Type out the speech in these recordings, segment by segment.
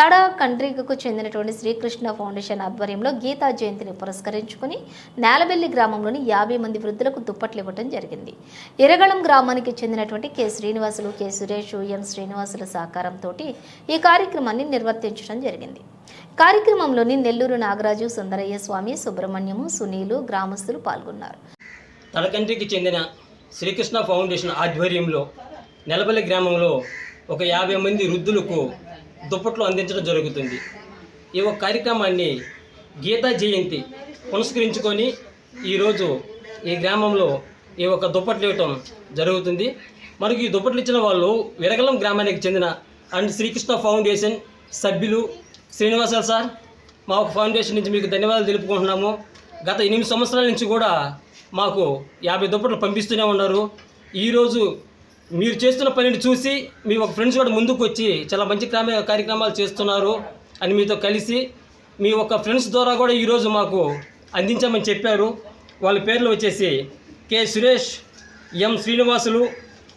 తడ కండ్రిగకు చెందినటువంటి శ్రీకృష్ణ ఫౌండేషన్ ఆధ్వర్యంలో గీతా జయంతిని పురస్కరించుకుని నేలబెల్లి గ్రామంలోని యాభై మంది వృద్ధులకు దుప్పట్లు ఇవ్వడం జరిగింది. ఇరగళం గ్రామానికి చెందినటువంటి K Srinivasulu K Suresh M శ్రీనివాసుల సహకారంతో ఈ కార్యక్రమాన్ని నిర్వర్తించడం జరిగింది. కార్యక్రమంలోని నెల్లూరు నాగరాజు సుందరయ్య స్వామి సుబ్రహ్మణ్యము సునీలు గ్రామస్తులు పాల్గొన్నారు. తలకంటికి చెందిన శ్రీకృష్ణ ఫౌండేషన్ ఆధ్వర్యంలో నెలపల్లి గ్రామంలో ఒక యాభై మంది వృద్ధులకు దుప్పట్లు అందించడం జరుగుతుంది. ఈ ఒక కార్యక్రమాన్ని గీతా జయంతి పునస్కరించుకొని ఈరోజు ఈ గ్రామంలో ఈ ఒక దుప్పట్లు ఇవ్వటం జరుగుతుంది. మనకి ఈ దుప్పట్లు ఇచ్చిన వాళ్ళు విరగలం గ్రామానికి చెందిన అండ్ శ్రీకృష్ణ ఫౌండేషన్ సభ్యులు శ్రీనివాసరావు సార్ మా ఒక ఫౌండేషన్ నుంచి మీకు ధన్యవాదాలు తెలుపుకుంటున్నాము. గత ఎనిమిది సంవత్సరాల నుంచి కూడా మాకు యాభై దుప్పట్లు పంపిస్తూనే ఉన్నారు. ఈరోజు మీరు చేస్తున్న పనిని చూసి మీ ఒక ఫ్రెండ్స్ కూడా ముందుకు వచ్చి చాలా మంచి కార్యక్రమాలు చేస్తున్నారు అని మీతో కలిసి మీ ఒక ఫ్రెండ్స్ ద్వారా కూడా ఈరోజు మాకు అందించామని చెప్పారు. వాళ్ళ పేర్లు వచ్చేసి K Suresh M Srinivasulu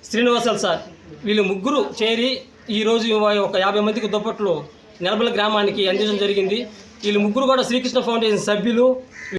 Srinivasulu sir. వీళ్ళు ముగ్గురు చేరి ఈరోజు ఒక యాభై మందికి దుప్పట్లు నెలబల గ్రామానికి అందించడం జరిగింది. వీళ్ళు ముగ్గురు కూడా శ్రీకృష్ణ ఫౌండేషన్ సభ్యులు.